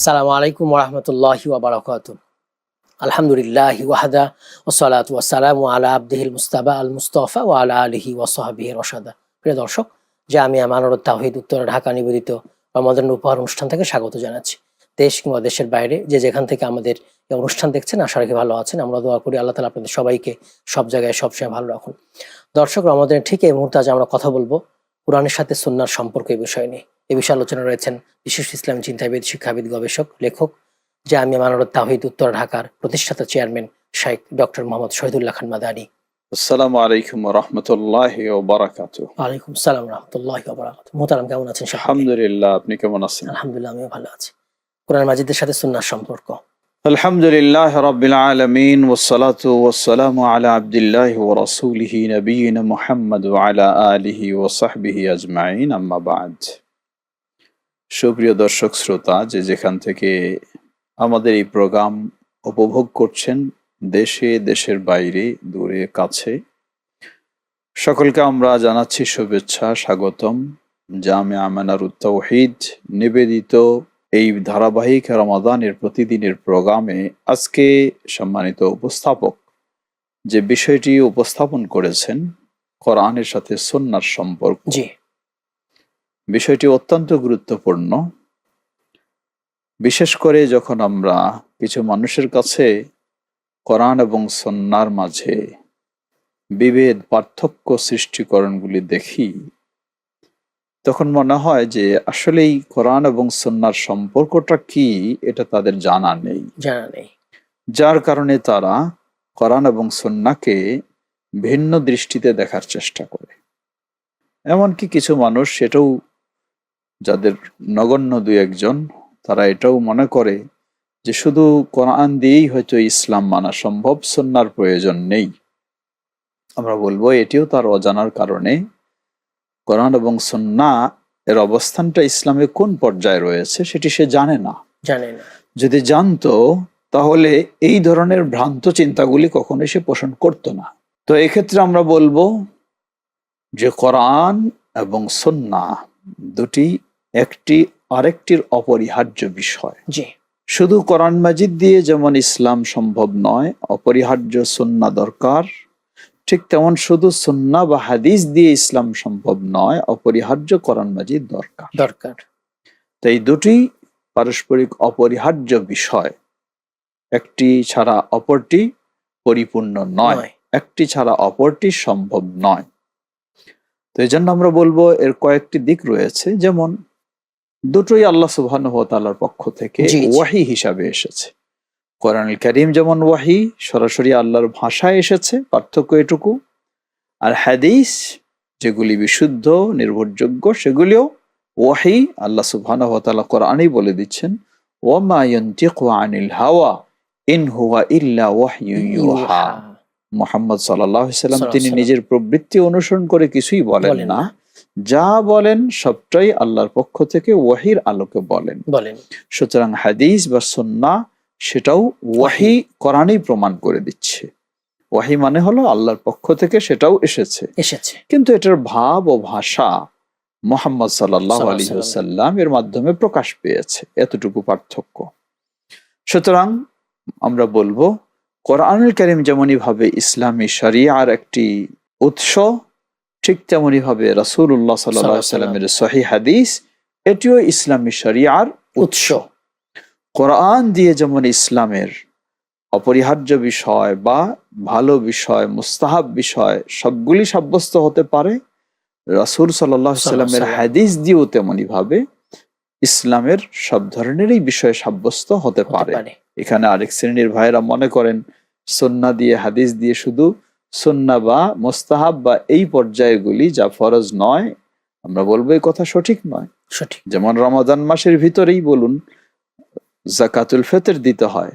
আসসালামু আলাইকুম ওরহমতুল্লাহি ওবরাকাত আলহামদুলিল্লাহ ওয়াহাদা ওসালাত ওয়াসালামু আলা আব্দিহিল মুস্তাবা আল মুস্তফা ও আলা আলিহি ওয়াসাহাবিহি রসাদা প্রিয় দর্শক যে আমি আমানত তাহিদ উত্তর ঢাকা নিবেদিত রমাদান উপহার অনুষ্ঠান থেকে স্বাগত জানাচ্ছি। দেশ কিংবা দেশের বাইরে যে যেখান থেকে আমাদের এই অনুষ্ঠান দেখছেন, আশা রাখি ভালো আছেন। আমরা দোয়া করি আল্লাহ তালা আপনাদের সবাইকে সব জায়গায় সবসময় ভালো রাখুন। দর্শক, রমাদানের ঠিক এই মুহূর্তে আজ আমরা কথা বলব কোরআনের সাথে সুন্নার সম্পর্ক এই বিষয় নিয়ে। এই বিষয়ে আলোচনা রয়েছেন বিশিষ্ট ইসলামী চিন্তাবিদ শিক্ষাবিদ গবেষক লেখক জামিয়া মানারত তাহিদ উত্তর ঢাকার প্রতিষ্ঠাতা চেয়ারম্যান শাইখ ডক্টর মোহাম্মদ শহীদুল্লাহ খান মাদানী। আসসালামু আলাইকুম রহমতুল্লাহ বারাকাত ওয়ালাইকুম সালাম রহমতুল্লাহ মোহতারাম কেমন আছেন আলহামদুলিল্লাহ আপনি কেমন আছেন? আলহামদুলিল্লাহ আমিও ভালো আছি। কোরআন মাজিদের সাথে সুন্নার সম্পর্ক। আলহামদুলিল্লাহ রবিল আলমিন ওসালাত ওসালাম আলা আবদুল্লাহ ও রসুলিহি নবীন মোহাম্মদ আলা আলিহি ও সাহবিহি আজমাইন আম্মা বাদ। সুপ্রিয় দর্শক শ্রোতা, যে যেখান থেকে আমাদের এই প্রোগ্রাম উপভোগ করছেন, দেশে, দেশের বাইরে, দূরে, কাছে, সকলকে আমরা জানাচ্ছি শুভেচ্ছা, স্বাগতম। জামে আমানার তৌহিদ নিবেদিত এই ধারাবাহিক রমাদানের প্রতিদিনের প্রোগ্রামে আজকে সম্মানিত উপস্থাপক যে বিষয়টি উপস্থাপন করেছেন, কোরআনের সাথে সন্ন্যার সম্পর্ক বিষয়টি অত্যন্ত গুরুত্বপূর্ণ। বিশেষ করে যখন আমরা কিছু মানুষের কাছে কোরআন এবং সন্ন্যার মাঝে বিভেদ পার্থক্য সৃষ্টিকরণগুলি দেখি তখন মনে হয় যে আসলেই কোরআন এবং সন্ন্যার সম্পর্কটা কি এটা তাদের জানা নেই। জানা নেই। যার কারণে তারা কোরআন এবং সন্নাকে ভিন্ন দৃষ্টিতে দেখার চেষ্টা করে। এমনকি কিছু মানুষ সেটাও যাদের নগণ্য দুই একজন তারা এটাও মনে করে যে শুধু কোরআন দিয়েই হয়তো ইসলাম মানা সম্ভব সন্ন্যার প্রয়োজন নেই। আমরা বলব এটিও তার অজানার কারণে কোরআন এবং সন্না এর অবস্থানটা ইসলামে কোন পর্যায়ে রয়েছে সেটি সে জানে না। জানে না। যদি জানতো তাহলে এই ধরনের ভ্রান্ত চিন্তাগুলি কখনোই সে পোষণ করত না। তো এক্ষেত্রে আমরা বলব যে কোরআন এবং সন্না দুটি একটি আরেকটির অপরিহার্য বিষয়। জি। শুধু কোরআন মাজিদ দিয়ে যেমন ইসলাম সম্ভব নয় অপরিহার্য সন্না দরকার ঠিক তেমন শুধু সন্না বা হাদিস দিয়ে ইসলাম সম্ভব নয় অপরিহার্য কোরআন মাজিদ দরকার। দরকার। তো এই দুটি পারস্পরিক অপরিহার্য বিষয় একটি ছাড়া অপরটি পরিপূর্ণ নয় নয়। একটি ছাড়া অপরটি সম্ভব নয়। তো এই জন্য আমরা বলব এর কয়েকটি দিক রয়েছে যেমন দুটোই আল্লাহ সুবহান তাআলার পক্ষ থেকে। ওয়াহি হিসাবে এসেছে। কোরআনুল করিম যেমন ওয়াহি সরাসরি আল্লাহর ভাষায় এসেছে পার্থক্য এটুকু। আর হাদিস যেগুলি বিশুদ্ধ নির্ভরযোগ্য সেগুলিও ওয়াহি আল্লাহ সুবহান তাআলা কোরআনেই বলে দিচ্ছেন ওয়ামা আনিল হাওয়া ইন হুয়া ইল্লা ওয়াহয়ু মোহাম্মদ সাল্লাহ সাল্লাম তিনি নিজের প্রবৃত্তি অনুসরণ করে কিছুই বলেন না। যা বলেন সবটাই আল্লাহর পক্ষ থেকে ওয়াহির আলোকে বলেন। বলেন। সুতরাং হাদিস বা সন্না সেটাও ওয়াহি কোরআনই প্রমাণ করে দিচ্ছে। ওয়াহি মানে হলো আল্লাহর পক্ষ থেকে সেটাও এসেছে। এসেছে। কিন্তু এটার ভাব ও ভাষা মোহাম্মদ সাল্লাহ আলী সাল্লাম এর মাধ্যমে প্রকাশ পেয়েছে। এতটুকু পার্থক্য। সুতরাং আমরা বলব কোরআনুল করিম যেমনই ভাবে ইসলামী শরিয়ার একটি উৎস ঠিক তেমনই ভাবে রাসূলুল্লাহ সাল্লাহ সাল্লামের সহি হাদিস এটিও ইসলামী শরিয়ার উৎস। কোরআন দিয়ে যেমন ইসলামের অপরিহার্য বিষয় বা ভালো বিষয় মুস্তাহাব বিষয় সবগুলি সাব্যস্ত হতে পারে রাসূল সাল্লাহ সাল্লামের হাদিস দিয়েও তেমনি ভাবে ইসলামের সব ধরনেরই বিষয় সাব্যস্ত হতে পারে। এখানে আরেক শ্রেণির ভাইরা মনে করেন সন্না দিয়ে হাদিস দিয়ে শুধু সন্না বা মোস্তাহাব বা এই পর্যায়গুলি যা ফরজ নয় আমরা বলব এই কথা সঠিক নয়। সঠিক। যেমন রমাদান মাসের ভিতরেই বলুন জাকাতুল ফেতর দিতে হয়।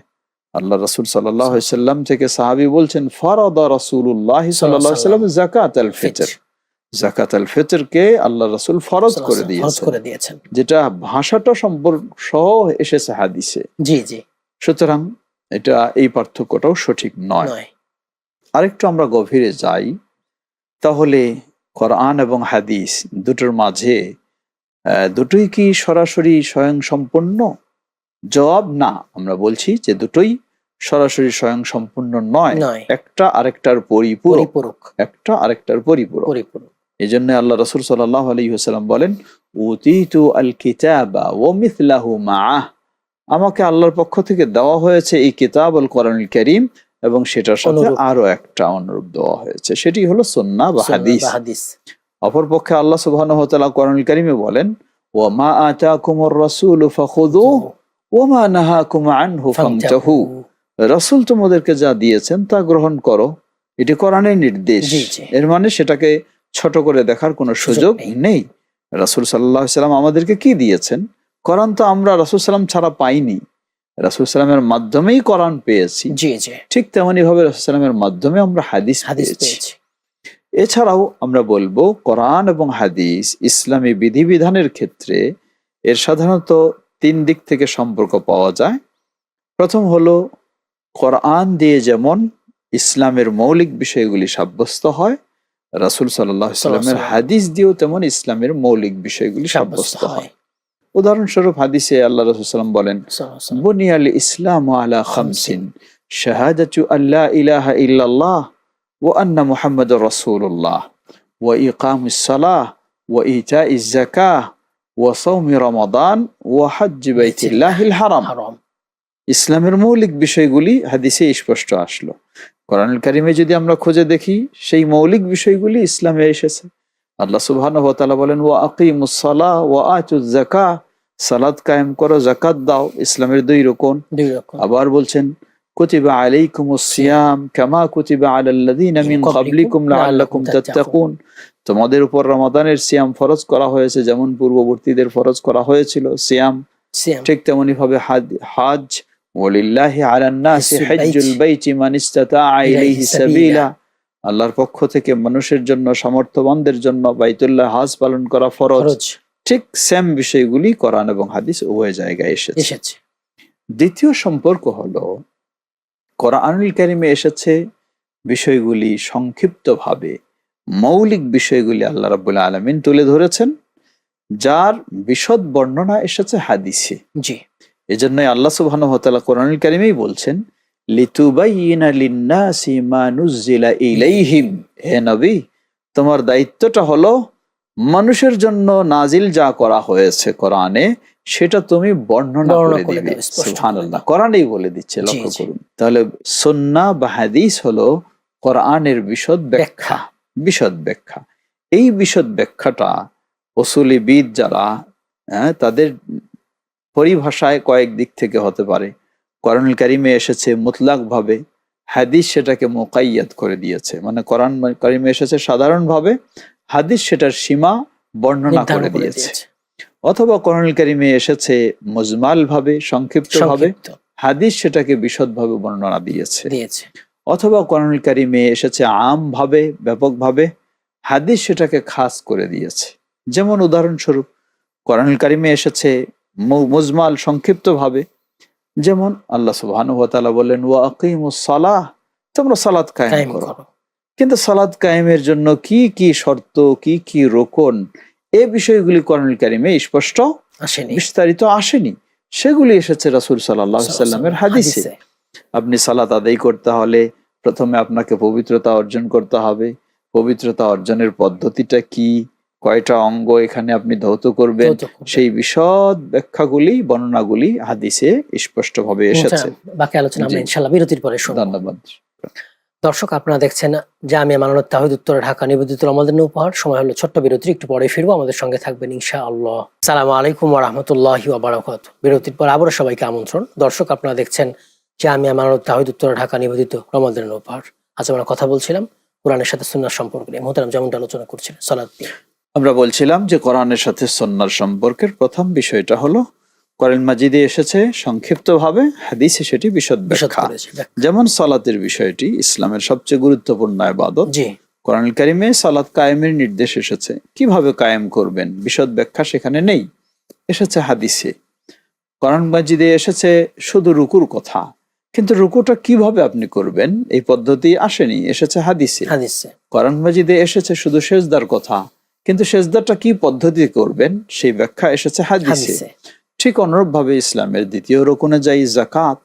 আল্লাহ রসুল সাল্লাম থেকে সাহাবি বলছেন ফরদা রসুল্লাহ সাল্লাম জাকাত আল ফিতর। জাকাত আল ফিতরকে আল্লাহ রসুল ফরজ করে দিয়েছেন। যেটা ভাষাটা সম্পর্ক সহ এসেছে হাদিসে। জি জি। সুতরাং এটা এই পার্থক্যটাও সঠিক নয়। নয়। আরেকটু আমরা গভীরে যাই তাহলে কোরআন এবং হাদিস দুটোর মাঝে দুটোই কি সরাসরি স্বয়ং জবাব না আমরা বলছি যে দুটোই সরাসরি স্বয়ং সম্পূর্ণ নয়। একটা আরেকটার পরিপূরক। একটা আরেকটার পরিপূরক। পরিপূরক। এই জন্য আল্লাহ রসুল সাল্লাহ আলহিহাস্লাম বলেন উতিতু আল কিতাবা ও মিথলাহু মাআহ। আমাকে আল্লাহর পক্ষ থেকে দেওয়া হয়েছে এই কিতাব আল কোরআন করিম। এবং সেটার সাথে আরও একটা অনুরূপ দেওয়া হয়েছে। সেটি হলো সন্না বা হাদিস। অপরপক্ষে আল্লাহ সুবহানাহু ওয়া তাআলা কোরআন কারিমে বলেন ওয়া মা আতাকুমুর রাসূল ফাখুযুহু ওয়া মা নাহাকুম আনহু ফান্তাহু রাসূল তোমাদেরকে যা দিয়েছেন তা গ্রহণ করো। এটি কোরআনের নির্দেশ। এর মানে সেটাকে ছোট করে দেখার কোনো সুযোগ নেই। নেই। রাসূল সাল্লাল্লাহু আলাইহি সাল্লাম আমাদেরকে কি দিয়েছেন? কোরআন তো আমরা রাসূল সাল্লাম ছাড়া পাইনি। রাসূল সাল্লামের মাধ্যমেই কোরআন পেয়েছি। জি জি। ঠিক তেমনি ভাবে রাসূল সাল্লামের মাধ্যমে আমরা হাদিস হাদিস পেয়েছি। এছাড়াও আমরা বলব কোরআন এবং হাদিস ইসলামী বিধিবিধানের ক্ষেত্রে এর সাধারণত তিন দিক থেকে সম্পর্ক পাওয়া যায়। প্রথম হলো কোরআন দিয়ে যেমন ইসলামের মৌলিক বিষয়গুলি সাব্যস্ত হয় রাসূল সাল্লাহ সাল্লামের হাদিস দিয়েও তেমন ইসলামের মৌলিক বিষয়গুলি সাব্যস্ত হয়। উদাহরণস্বরূপ হাদিসে আল্লাহ রসুল সাল্লাম বলেন বুনিয়াল ইসলাম আলা খামসিন শাহাদাতু আল্লা ইলাহা ইল্লাল্লাহ ওয়া আন্না মুহাম্মাদুর রাসূলুল্লাহ ওয়া ইকামিস সালাহ ওয়া ইতাইজ যাকাহ ওয়া সাওমি রমাদান ওয়া হজ্জ বাইতিল্লাহিল হারাম। ইসলামের মৌলিক বিষয়গুলি হাদিসে স্পষ্ট আসলো। কোরআনুল কারিমে যদি আমরা খুঁজে দেখি সেই মৌলিক বিষয়গুলি ইসলামে এসেছে। আল্লাহ তাআলা বলেন ওয়া আকিমুস সালাহ ওয়া সালাত কায়েম করো জাকাত দাও ইসলামের দুই রকম। আবার বলছেন কুতিবা আলাইকুমুস সিয়াম কামা কুতিবা আলাল্লাযীনা মিন ক্বাবলিকুম লাআল্লাকুম তাত্তাকুন। তোমাদের উপর রমাদানের সিয়াম ফরজ করা হয়েছে যেমন পূর্ববর্তীদের ফরজ করা হয়েছিল। সিয়াম ঠিক তেমনি ভাবে হাজ ওয়ালিল্লাহি আলান নাসি হিজ্জুল বাইতি মান ইসতাতাআ ইলাইহি সাবিলা। আল্লাহর পক্ষ থেকে মানুষের জন্য সামর্থ্যবানদের জন্য বাইতুল্লাহ হাজ পালন করা ফরজ। ঠিক সেম বিষয়গুলি কোরআন এবং হাদিস উভয় জায়গায় এসেছে। এসেছে। দ্বিতীয় সম্পর্ক হলো কোরআনুল কারিমে এসেছে বিষয়গুলি সংক্ষিপ্তভাবে মৌলিক বিষয়গুলি আল্লাহ রাব্বুল আলামিন তুলে ধরেছেন যার বিশদ বর্ণনা এসেছে হাদিসে। জি। এজন্যই আল্লাহ সুবহানাহু ওয়া তাআলা কোরআনুল কারিমেই বলছেন নুজ্জিলা ইলাইহিম হে নবী তোমার দায়িত্বটা হলো মানুষের জন্য নাজিল যা করা হয়েছে কোরআনে সেটা তুমি বর্ণনা করে দিবে। সুবহানাল্লাহ কোরআনেই বলে দিচ্ছে লক্ষ্য করুন। তাহলে সুন্নাহ বা হাদিস হলো কোরআনের বিশদ ব্যাখ্যা বিশদ ব্যাখ্যা। এই বিশদ ব্যাখ্যাটা অসুলিবিদ যারা হ্যাঁ, তাদের পরিভাষায় কয়েক দিক থেকে হতে পারে। কোরআনুল কারিমে এসেছে মুতলাক ভাবে হাদিস সেটাকে মোকাইয়াত করে দিয়েছে। মানে কোরআন কারিমে এসেছে সাধারণভাবে হাদিস সেটার সীমা বর্ণনা করে দিয়েছে। অথবা কোরআনুল কারিমে এসেছে মজমাল ভাবে সংক্ষিপ্ত। ভাবে হাদিস সেটাকে বিশদভাবে বর্ণনা দিয়েছে। অথবা কোরআনুল কারিমে এসেছে আম ভাবে ব্যাপকভাবে হাদিস সেটাকে খাস করে দিয়েছে। যেমন উদাহরণস্বরূপ কোরআনুল কারিমে এসেছে মুজমাল সংক্ষিপ্ত ভাবে যেমন আল্লাহ তাআলা বললেন ওয়া আকিমুস সালাহ তোমরা সালাত কায়েম করো। কিন্তু সালাত কায়েমের জন্য কি কি শর্ত কি কি রোকন এ বিষয়গুলি কোরআনুল কারিমে স্পষ্ট আসেনি। বিস্তারিত আসেনি। সেগুলি এসেছে রাসূল আলাইহি সাল্লামের হাদিসে। আপনি সালাত আদায় করতে হলে প্রথমে আপনাকে পবিত্রতা অর্জন করতে হবে। পবিত্রতা অর্জনের পদ্ধতিটা কি? কয়টা অঙ্গ এখানে আপনি ধৌত করবেন। সেই বিশদ ব্যাখ্যাগুলি বর্ণনাগুলি হাদিসে স্পষ্টভাবে এসেছে। আচ্ছা, বাকি আলোচনা আমরা। ইনশাল্লাহ বিরতির পরে ধন্যবাদ। দর্শক, আপনারা দেখছেন যে আমি মানানত তাহিদ উত্তর, ঢাকা নিবেদিত রমাদান উপহার। সময় হলো ছোট্ট বিরতির, একটু পরে ফিরবো আমাদের সঙ্গে থাকবেন ইনশা আল্লাহ সালাম আলাইকুম রহমতুল্লাহ বারাকাত বিরতির পর আবারও সবাইকে আমন্ত্রণ। দর্শক, আপনারা দেখছেন জামিয়া মানানত তাহিদ উত্তর, ঢাকা নিবেদিত রমাদান উপহার। আজ আমরা কথা বলছিলাম কোরআনের সাথে সুন্নার সম্পর্ক নিয়ে। মোহতারাম যেমনটা আলোচনা করছিলেন সালাদ আমরা বলছিলাম যে কোরআনের সাথে সন্ন্যার সম্পর্কের প্রথম বিষয়টা হলো কোরআন মাজিদে এসেছে সংক্ষিপ্তভাবে হাদিসে সেটি বিশদ ব্যাখ্যা। যেমন সালাতের বিষয়টি ইসলামের সবচেয়ে গুরুত্বপূর্ণ ইবাদত জি। কোরআন কারিমে সালাত কায়েমের নির্দেশ এসেছে। কীভাবে কায়েম করবেন? বিশদ ব্যাখ্যা সেখানে নেই। এসেছে হাদিসে। কোরআন মাজিদে এসেছে শুধু রুকুর কথা। কিন্তু রুকুটা কীভাবে আপনি করবেন? এই পদ্ধতি আসেনি। এসেছে হাদিসে। হাদিসে। কোরআন মাজিদে এসেছে শুধু সেজদার কথা। কিন্তু সেজদারটা কি পদ্ধতি করবেন? সেই ব্যাখ্যা এসেছে হাদিসে। ঠিক অনুরূপভাবে ইসলামের দ্বিতীয় রকনে যাই জাকাত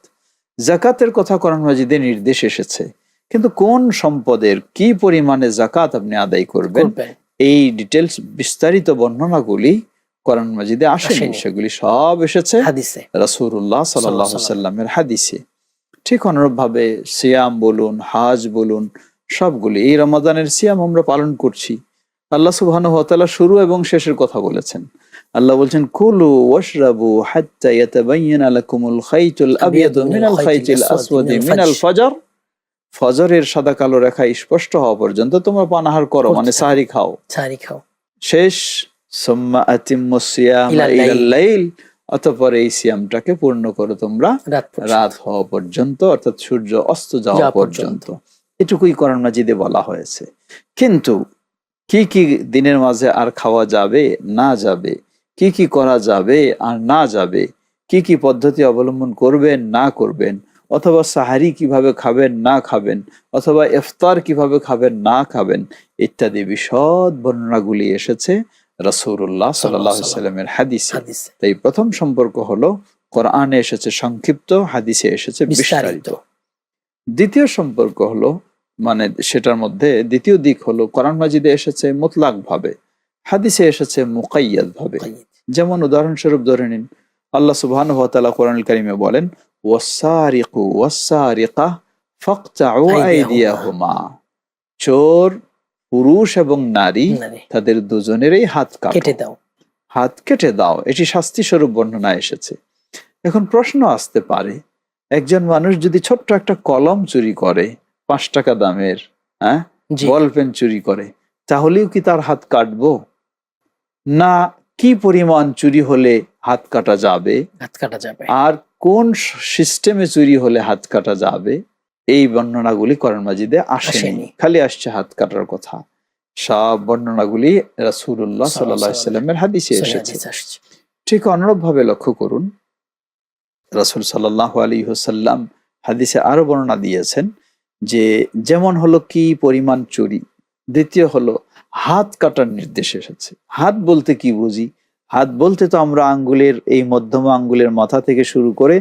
জাকাতের কথা কোরআন মাজিদে নির্দেশ এসেছে। কিন্তু কোন সম্পদের কি পরিমাণে জাকাত আপনি আদায় করবেন এই ডিটেলস বিস্তারিত বর্ণনাগুলি কোরআন মাজিদে আসেনি। সেগুলি সব এসেছে সাল্লাল্লাহু সাল্লামের হাদিসে। ঠিক অনুরূপভাবে সিয়াম বলুন হাজ বলুন সবগুলি এই রমাদানের সিয়াম আমরা পালন করছি। আল্লাহ ওয়া শুরু এবং শেষের কথা বলেছেন। আল্লাহ বলছেন কুলু ওয়াশরাবু হাত্তা ইয়াতাবাyyana লাকুমুল খাইতুল আবিয়াদু মিনাল খাইতিল আসওয়াদি মিনাল ফজর। ফজরের সাদা কালো রেখা স্পষ্ট হওয়া পর্যন্ত তোমরা পানাহার করো মানে। সাহারি খাও। সারি খাও। শেষ সুম্মা আতিম্মু সিয়ামা ইলাল লাইল। অতঃপর এই সিয়ামটাকে পূর্ণ করো তোমরা রাত হওয়া পর্যন্ত অর্থাৎ সূর্য অস্ত যাওয়া যাওয়া পর্যন্ত। এটুকুই কোরআন মাজিদে বলা হয়েছে। কিন্তু কি কি দিনের মাঝে আর খাওয়া যাবে না যাবে কি কি করা যাবে আর না যাবে কি কি পদ্ধতি অবলম্বন করবেন না করবেন অথবা সাহারি কীভাবে খাবেন না খাবেন অথবা ইফতার কীভাবে খাবেন না খাবেন ইত্যাদি বিশদ বর্ণনাগুলি এসেছে রাসূলুল্লাহ সাল্লাহ সাল্লামের হাদিসে। হাদিসে। তাই প্রথম সম্পর্ক হলো কোরআনে এসেছে সংক্ষিপ্ত হাদিসে এসেছে বিস্তারিত। দ্বিতীয় সম্পর্ক হলো মানে সেটার মধ্যে দ্বিতীয় দিক হলো কোরআন মাজিদে এসেছে মোতলাক ভাবে হাদিসে এসেছে মুকাইয়াদ ভাবে। যেমন উদাহরণস্বরূপ ধরে নিন আল্লাহ সুবহানাহু ওয়া তাআলা কোরআন কারিমে বলেন ওয়াসারিকু ওয়াসারিকা চোর পুরুষ এবং নারী তাদের দুজনেরই হাত কেটে। দাও। হাত কেটে দাও। এটি শাস্তি স্বরূপ বর্ণনা এসেছে। এখন প্রশ্ন আসতে পারে একজন মানুষ যদি ছোট্ট একটা কলম চুরি করে পাঁচ টাকা দামের হ্যাঁ? বল পেন চুরি করে তাহলেও কি তার হাত কাটবো? না কি পরিমাণ চুরি হলে হাত কাটা যাবে? হাত কাটা যাবে। আর কোন সিস্টেমে চুরি হলে হাত কাটা যাবে? এই বর্ণনাগুলি করণ মাজিদে আসেনি। খালি আসছে হাত কাটার কথা। সব বর্ণনাগুলি আলাইহি সাল্লামের হাদিসে এসেছে। ঠিক অনুরূপ ভাবে লক্ষ্য করুন। রাসূল সাল্লাল্লাহু আলাইহি ওয়াসাল্লাম হাদিসে আরও বর্ণনা দিয়েছেন যে যেমন হলো কি পরিমাণ চুরি দ্বিতীয় হলো হাত কাটার নির্দেশ এসেছে। হাত বলতে কি বুঝি? হাত বলতে তো আমরা আঙ্গুলের এই মধ্যম আঙ্গুলের মাথা থেকে শুরু করে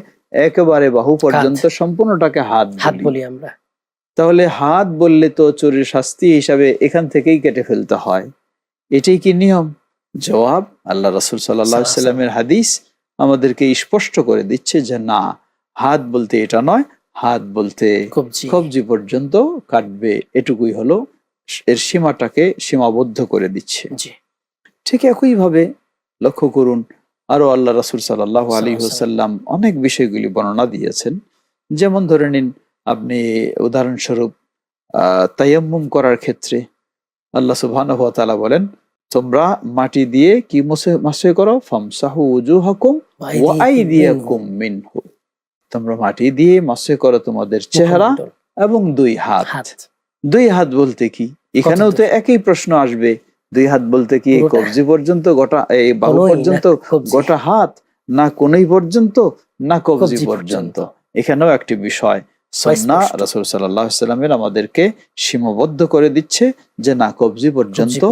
একেবারে বাহু পর্যন্ত সম্পূর্ণটাকে হাত হাত বলি। আমরা। তাহলে হাত বললে তো চোরের শাস্তি হিসাবে এখান থেকেই কেটে ফেলতে হয়। এটাই কি নিয়ম? জবাব আল্লাহ রাসুল সাল্লামের হাদিস আমাদেরকে স্পষ্ট করে দিচ্ছে যে না হাত বলতে এটা নয় হাত বলতে কবজি পর্যন্ত কাটবে। এটুকুই হলো এর সীমাটাকে সীমাবদ্ধ করে দিচ্ছে। ঠিক একইভাবে লক্ষ্য করুন আরও আল্লাহ রাসূল সাল্লাল্লাহু আলাইহি ওয়াসাল্লাম অনেক বিষয়গুলি বর্ণনা দিয়েছেন। যেমন ধরে নিন আপনি উদাহরণস্বরূপ তায়াম্মুম করার ক্ষেত্রে আল্লাহ সুবহানাহু ওয়া তাআলা বলেন তোমরা মাটি দিয়ে কি মুছে মাসে করো? ফামসাহু উজুহাকুম ওয়া আইদিয়াকুম মিনহু। তোমরা মাটি দিয়ে মাসে করো তোমাদের চেহারা এবং দুই হাত। দুই হাত বলতে কি? এখানেও তো একই প্রশ্ন আসবে। দুই হাত বলতে কি কবজি পর্যন্ত গোটা এই বাহু পর্যন্ত গোটা হাত না কোনই পর্যন্ত না কবজি পর্যন্ত। এখানেও একটি বিষয়। সন্না। রাসূল সাল্লামের আমাদেরকে সীমাবদ্ধ করে দিচ্ছে যে না কবজি পর্যন্ত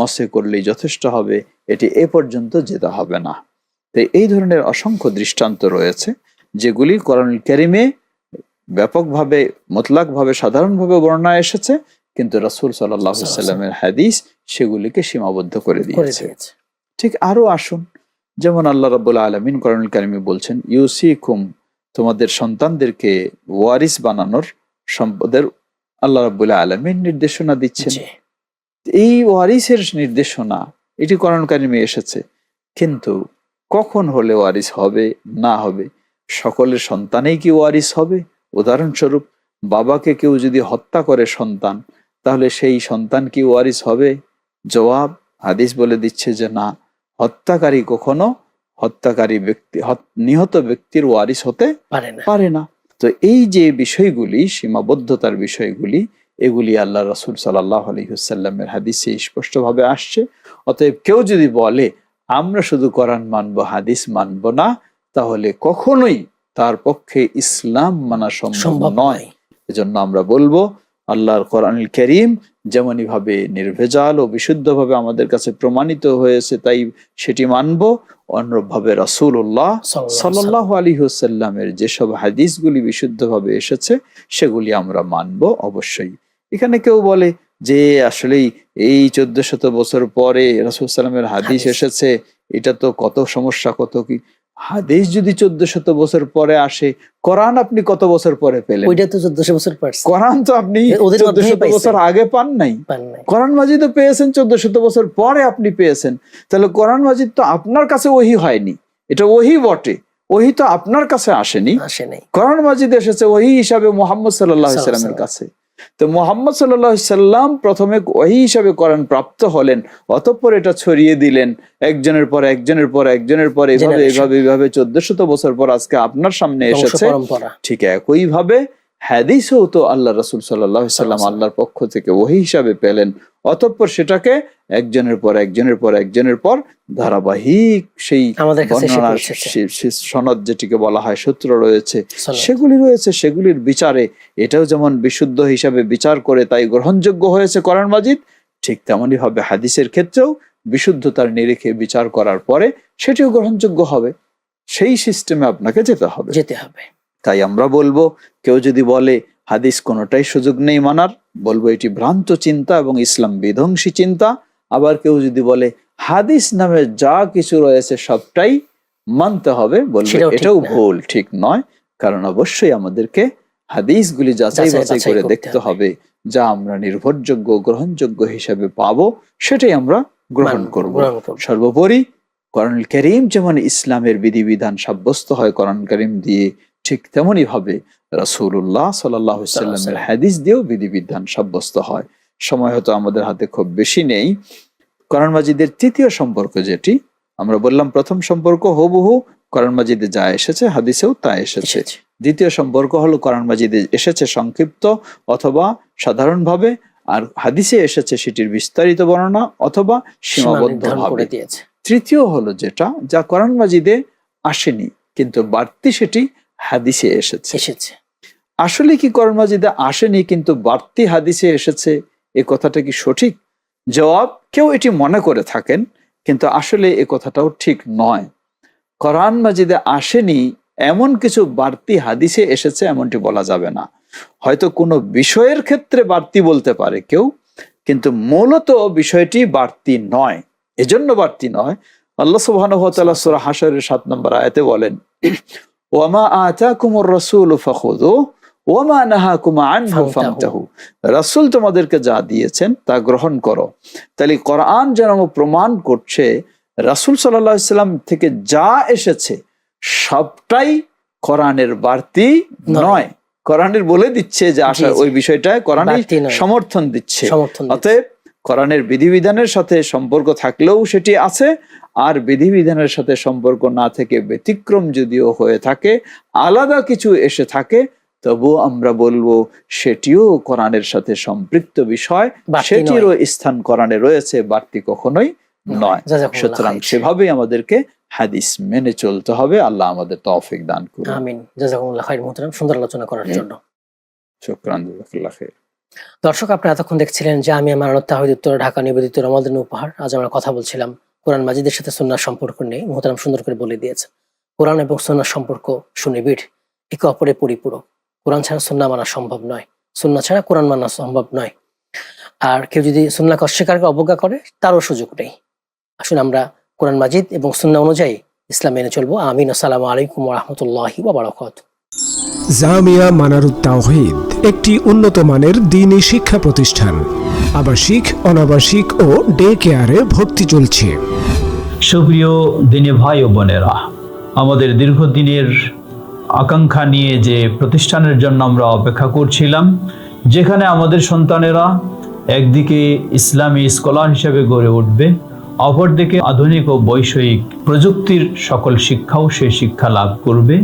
মসে করলেই যথেষ্ট হবে এটি এ পর্যন্ত যেতে হবে না। তো এই ধরনের অসংখ্য দৃষ্টান্ত রয়েছে যেগুলি কোরআন ক্যারিমে ব্যাপকভাবে মোতলাকভাবে সাধারণভাবে বর্ণনা এসেছে। কিন্তু রাসূল সাল্লামের হাদিস সেগুলিকে সীমাবদ্ধ করে দিয়েছে। ঠিক আরও আসুন। যেমন আল্লাহ রাব্বুল আলামিন কোরআন কারিমে বলছেন ইউসিকুম তোমাদের সন্তানদেরকে ওয়ারিস বানানোর সম্পদের আল্লাহ রাব্বুল আলামিন নির্দেশনা দিচ্ছেন। এই ওয়ারিসের নির্দেশনা এটি কোরআন কারিমে এসেছে। কিন্তু কখন হলে ওয়ারিস হবে না হবে? সকলের সন্তানেই কি ওয়ারিস হবে? উদাহরণস্বরূপ বাবাকে কেউ যদি হত্যা করে সন্তান তাহলে সেই সন্তান কি ওয়ারিস হবে? জবাব হাদিস বলে দিচ্ছে যে না। হত্যাকারী কখনো হত্যাকারী ব্যক্তি নিহত ব্যক্তির ওয়ারিস হতে পারে না। পারে না। তো এই যে বিষয়গুলি সীমাবদ্ধতার বিষয়গুলি এগুলি আল্লাহ রসুল সাল্লাহ আলহিহসাল্লামের হাদিসে স্পষ্টভাবে আসছে। অতএব কেউ যদি বলে আমরা শুধু কোরআন মানবো হাদিস মানব না তাহলে কখনোই তার পক্ষে ইসলাম মানা সম্ভব নয়। এজন্য আমরা বলব আল্লাহর কোরআনুল করিম যেমনই ভাবে নির্ভেজাল ও বিশুদ্ধভাবে আমাদের কাছে প্রমাণিত হয়েছে তাই সেটি মানব অন্যভাবে রাসূলুল্লাহ সাল্লাহ আলী হুসাল্লামের যেসব হাদিসগুলি বিশুদ্ধভাবে এসেছে সেগুলি আমরা মানব অবশ্যই। এখানে কেউ বলে যে আসলেই এই চোদ্দ শত বছর পরে রাসুল সাল্লামের হাদিস। এসেছে এটা তো কত সমস্যা কত কি? হাদিস যদি চোদ্দ শত বছর পরে আসে কোরআন আপনি কত বছর পরে পেলেন? ওইটা তো চোদ্দশো বছর কোরআন তো আপনি ওদের চোদ্দ শত বছর আগে পান নাই। কোরআন মাজিদও পেয়েছেন চোদ্দ শত বছর পরে আপনি পেয়েছেন। তাহলে কোরআন মাজিদ তো আপনার কাছে ওহি হয়নি। এটা ওহি বটে। ওহি তো আপনার কাছে আসেনি। আসে নাই। কোরআন মাজিদ এসেছে ওহি হিসাবে মোহাম্মদ সাল্লাহ সাল্লামের কাছে। তো মোহাম্মদ সাল্লাহ সাল্লাম প্রথমে ওই হিসাবে কোরআন প্রাপ্ত হলেন অতঃপর এটা ছড়িয়ে দিলেন একজনের পর একজনের পর একজনের পর এভাবে এভাবে এভাবে চোদ্দ শত বছর পর আজকে আপনার সামনে এসেছে। ঠিক একই ভাবে হাদিসও তো আল্লাহ রসুল সাল্লাহ সাল্লাম। আল্লাহর পক্ষ থেকে ওহি হিসাবে পেলেন। অতঃপর সেটাকে একজনের পর একজনের পর একজনের পর ধারাবাহিক সেই বর্ণনার সনদ যেটিকে বলা হয় সূত্র রয়েছে সেগুলি রয়েছে সেগুলির বিচারে এটাও যেমন বিশুদ্ধ হিসাবে বিচার করে তাই গ্রহণযোগ্য হয়েছে কোরআন মাজিদ ঠিক তেমনই হবে হাদিসের ক্ষেত্রেও বিশুদ্ধতার নিরিখে বিচার করার পরে সেটিও গ্রহণযোগ্য হবে। সেই সিস্টেমে আপনাকে যেতে হবে। যেতে হবে। তাই আমরা বলব কেউ যদি বলে হাদিস কোনোটাই সুযোগ নেই মানার বলব এটি ভ্রান্ত চিন্তা এবং ইসলাম বিধ্বংসী চিন্তা। আবার কেউ যদি বলে হাদিস নামে যা কিছু রয়েছে সবটাই মানতে হবে বলবে এটাও ভুল ঠিক নয়। কারণ অবশ্যই আমাদেরকে হাদিসগুলি যাচাই বাছাই করে দেখতে হবে। যা আমরা নির্ভরযোগ্য গ্রহণযোগ্য হিসাবে পাবো সেটাই আমরা গ্রহণ করব। সর্বোপরি কোরআন করিম যেমন ইসলামের বিধিবিধান সাব্যস্ত হয় কোরআন করিম দিয়ে ঠিক তেমনি ভাবে রাসূলুল্লাহ সাল্লাহ সাল্লামের হাদিস দিয়েও বিধিবিধান সাব্যস্ত হয়। সময় হয়তো আমাদের হাতে খুব বেশি নেই। কোরআন মাজিদের তৃতীয় সম্পর্ক যেটি আমরা বললাম প্রথম সম্পর্ক হুবহু কোরআন মাজিদে যা এসেছে হাদিসেও তা এসেছে। দ্বিতীয় সম্পর্ক হলো কোরআন মাজিদে এসেছে সংক্ষিপ্ত অথবা সাধারণভাবে আর হাদিসে এসেছে সেটির বিস্তারিত বর্ণনা অথবা সীমাবদ্ধভাবে। করে দিয়েছে। তৃতীয় হলো যেটা যা কোরআন মাজিদে আসেনি কিন্তু বাড়তি সেটি হাদিসে এসেছে। এসেছে। আসলে কি কোরআন মাজিদে আসেনি কিন্তু বাড়তি হাদিসে এসেছে এ কথাটা কি সঠিক? জবাব কেউ এটি মনে করে থাকেন কিন্তু আসলে এ কথাটাও ঠিক নয়। কোরআন মাজিদে আসেনি এমন কিছু বাড়তি হাদিসে এসেছে এমনটি বলা যাবে না। হয়তো কোনো বিষয়ের ক্ষেত্রে বাড়তি বলতে পারে কেউ কিন্তু মূলত বিষয়টি বাড়তি নয়। এজন্য বাড়তি নয়। আল্লাহ তাআলা সূরা হাশরের 7 নম্বর আয়াতে বলেন ওয়ামা রাসূলু ওয়ামা আনহু রাসূল তোমাদেরকে যা দিয়েছেন তা গ্রহণ করো তাহলে কোরআন যেন প্রমাণ করছে রাসূল সাল্লাল্লাহু আলাইহি সাল্লাম থেকে যা এসেছে সবটাই কোরআনের বাড়তি নয়। কোরআনের বলে দিচ্ছে যে আসা। ওই বিষয়টা দিচ্ছে সমর্থন দিচ্ছে। অতএব কোরআনের বিধিবিধানের সাথে সম্পর্ক থাকলেও সেটি আছে আর বিধিবিধানের সাথে সম্পর্ক না থেকে ব্যতিক্রম যদিও হয়ে থাকে আলাদা কিছু এসে থাকে তবু আমরা বলব সেটিও কোরআনের সাথে সম্পৃক্ত বিষয় সেটিরও স্থান কোরআনে রয়েছে বাড়তি কখনোই নয়। সুতরাং। সেভাবেই আমাদেরকে হাদিস মেনে চলতে হবে আল্লাহ আমাদের তৌফিক দান করুন। আমিন। জাজাকুমুল্লাহ খাইর মুহতারাম সুন্দর আলোচনা করার জন্য। শুকরান জাযাকাল্লাহ খাইর। দর্শক, আপনারা এতক্ষণ দেখছিলেন যে আমি আমার তাহিদ উত্তর ঢাকা নিবেদিত রমাদিন উপহার। আজ আমরা কথা বলছিলাম কোরআন মাজিদের সাথে সুন্নার সম্পর্ক নেই মোহতারাম সুন্দর করে বলে দিয়েছে, কোরআন এবং সুন্নার সম্পর্ক সুনিবিড়, একে অপরে পরিপূরক। কোরআন ছাড়া সুন্না মানা সম্ভব নয়, সুন্না ছাড়া কোরআন মানা সম্ভব নয়। আর কেউ যদি সুন্নাকে অস্বীকারকে অবজ্ঞা করে, তারও সুযোগ নেই। আসুন আমরা কোরআন মাজিদ এবং সুন্না অনুযায়ী ইসলাম মেনে চলবো। আমিন। আসসালামু আলাইকুম রহমতুল্লাহি বারাকাত জামিয়া মানারুত তাওহিদ, একটি উন্নত মানের দিনী শিক্ষা প্রতিষ্ঠান। আবাসিক, অনাবাসিক ও ডে কেয়ারে ভর্তি চলছে। সুপ্রিয় দিনে ভাই ও বোনেরা, আমাদের দীর্ঘদিনের আকাঙ্ক্ষা নিয়ে যে প্রতিষ্ঠানের জন্য আমরা অপেক্ষা করছিলাম, যেখানে আমাদের সন্তানেরা একদিকে ইসলামী স্কলার হিসেবে গড়ে উঠবে অপরদিকে আধুনিক ও বৈষয়িক প্রযুক্তির সকল শিক্ষাও সে শিক্ষা লাভ করবে।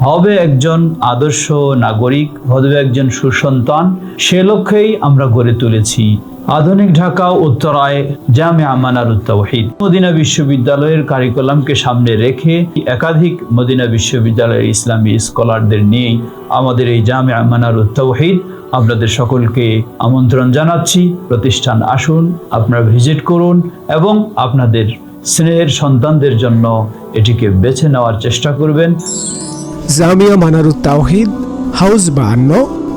হবে একজন আদর্শ নাগরিক, হবে একজন সুসন্তান সে লক্ষ্যেই আমরা গড়ে তুলেছি। আধুনিক ঢাকা, উত্তরায়, জামে আমানারুত তাওহীদ মদিনা বিশ্ববিদ্যালয়ের কারিকুলামকে সামনে রেখে একাধিক মদিনা বিশ্ববিদ্যালয়ের ইসলামী স্কলারদের নিয়েই আমাদের এই জামে আমানারুত তাওহীদ আপনাদের সকলকে আমন্ত্রণ জানাচ্ছি। প্রতিষ্ঠান আসুন, আপনারা ভিজিট করুন এবং আপনাদের স্নেহের সন্তানদের জন্য এটিকে বেছে নেওয়ার চেষ্টা করবেন। জামিয়া মানারুত তাওহিদ, হাউস বাহান্ন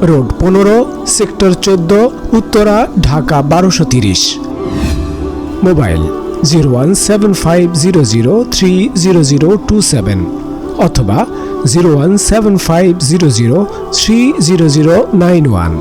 রোড পনেরো, সেক্টর চোদ্দ, উত্তরা, ঢাকা বারোশো তিরিশ। Mobile zero one seven five zero zero three zero zero two seven অথবা zero one seven five zero zero three zero zero nine one.